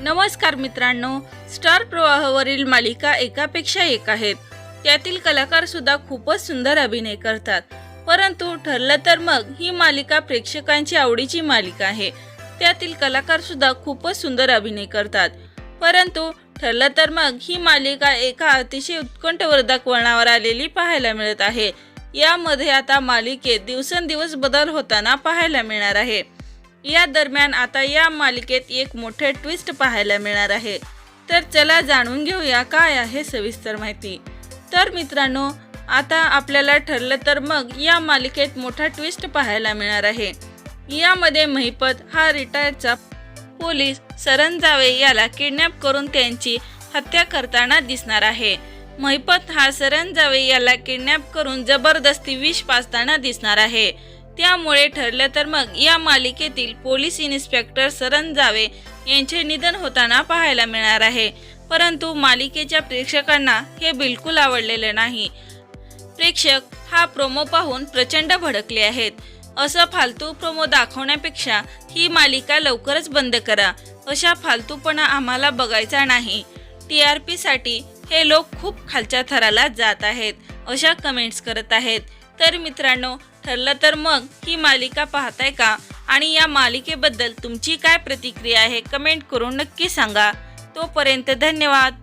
नमस्कार मित्रांनो स्टार प्रवाहावरील मालिका एकापेक्षा एक आहेत. त्यातील कलाकार सुद्धा खूपच सुंदर अभिनय करतात. परंतु ठरलं तर मग ही मालिका प्रेक्षकांची आवडीची मालिका आहे. त्यातील कलाकार सुद्धा खूपच सुंदर अभिनय करतात. परंतु ठरलं तर मग ही मालिका एका अतिशय उत्कंठवर्धक वळणावर आलेली पाहायला मिळत आहे. यामध्ये आता मालिकेत दिवसेंदिवस बदल होताना पाहायला मिळणार आहे. या दरम्यान आता या मालिकेत एक मोठे ट्विस्ट पाहायला मिळणार आहे. तर चला जाणून घेऊया काय आहे सविस्तर माहिती. तर मित्रांनो आता आपल्याला ठरलं तर मग या मालिकेत मोठा ट्विस्ट पाहायला मिळणार आहे. यामध्ये महिपत हा रिटायर्डचा पोलीस सरंजावे याला किडनॅप करून त्यांची हत्या करताना दिसणार आहे. महिपत हा सरंजावे याला किडनॅप करून जबरदस्ती विष पाजताना दिसणार आहे. त्यामुळे ठरलं तर मग या मालिकेतील पोलीस इन्स्पेक्टर सरन जावे यांचे निधन होताना पाहायला मिळणार आहे. परंतु मालिकेच्या प्रेक्षकांना हे बिलकुल आवडलेले नाही. प्रेक्षक हा प्रोमो पाहून प्रचंड भडकले आहेत. असं फालतू प्रोमो दाखवण्यापेक्षा ही मालिका लवकरच बंद करा. अशा फालतूपणा आम्हाला बघायचा नाही. टी आर पीसाठी हे लोक खूप खालच्या थराला जात आहेत. अशा कमेंट्स करत आहेत. तर मित्रांनो ठरलं तर मग ही मालिका पाहताय का? आणि या मालिकेबद्दल तुमची काय प्रतिक्रिया आहे कमेंट करून नक्की सांगा. तोपर्यंत धन्यवाद.